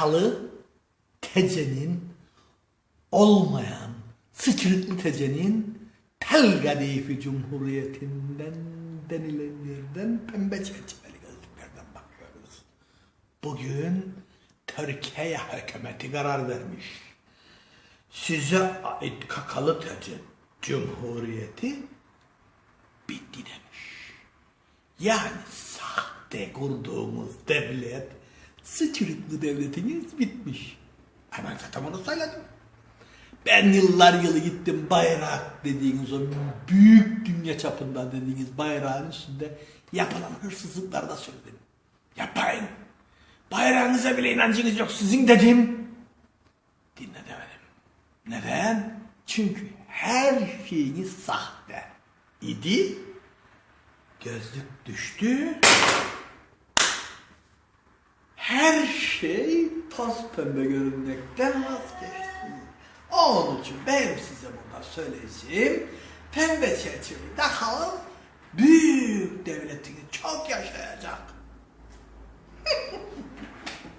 kakalı tecenin olmayan sıçrıklı tecenin tel kadeyfi cumhuriyetinden denilen yerden pembe çerçeveli gözlüklerden bakıyoruz. Bugün Türkiye hükümeti karar vermiş. Size ait kakalı tece cumhuriyeti bitti demiş. Yani sahte kurduğumuz devlet, sıçrıklı devletiniz bitmiş. Hemen zaten onu söyledim. Ben yıllar yılı gittim bayrak dediğiniz o büyük dünya çapında dediğiniz bayrağın üstünde yapılan hırsızlıkları da söyledim. Yapmayın. Bayrağınıza bile inancınız yok sizin dedim. Dinle demedim. Neden? Çünkü her şeyiniz sahte idi. Gözlük düştü. Her şey toz pembe görünmekten vazgeçti. Onun için ben size burada söyleyeceğim. Pembe çerçeveli daha büyük devletini çok yaşayacak.